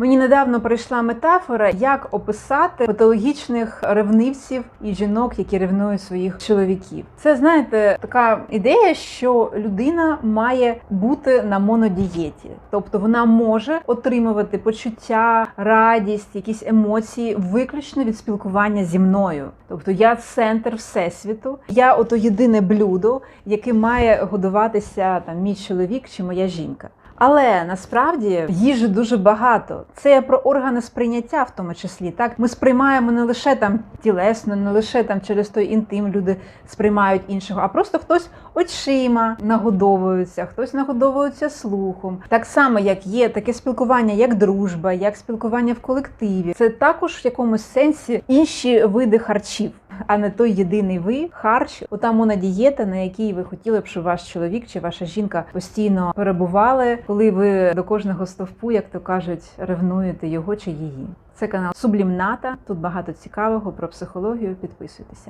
Мені недавно прийшла метафора, як описати патологічних ревнивців і жінок, які ревнують своїх чоловіків. Це знаєте, така ідея, що людина має бути на монодієті, тобто вона може отримувати почуття, радість, якісь емоції виключно від спілкування зі мною. Тобто я центр всесвіту, я ото єдине блюдо, яким має годуватися там мій чоловік чи моя жінка. Але насправді їжі дуже багато. Це про органи сприйняття, в тому числі. Так ми сприймаємо не лише там тілесно, не лише там через той інтим люди сприймають іншого, а просто хтось очима нагодовується, хтось нагодовується слухом. Так само, як є таке спілкування, як дружба, як спілкування в колективі. Це також в якомусь сенсі інші види харчів. А не той єдиний ви харч, ота монодієта, на якій ви хотіли б, щоб ваш чоловік чи ваша жінка постійно перебували, коли ви до кожного стовпу, як то кажуть, ревнуєте його чи її. Це канал Сублімната. Тут багато цікавого про психологію. Підписуйтеся.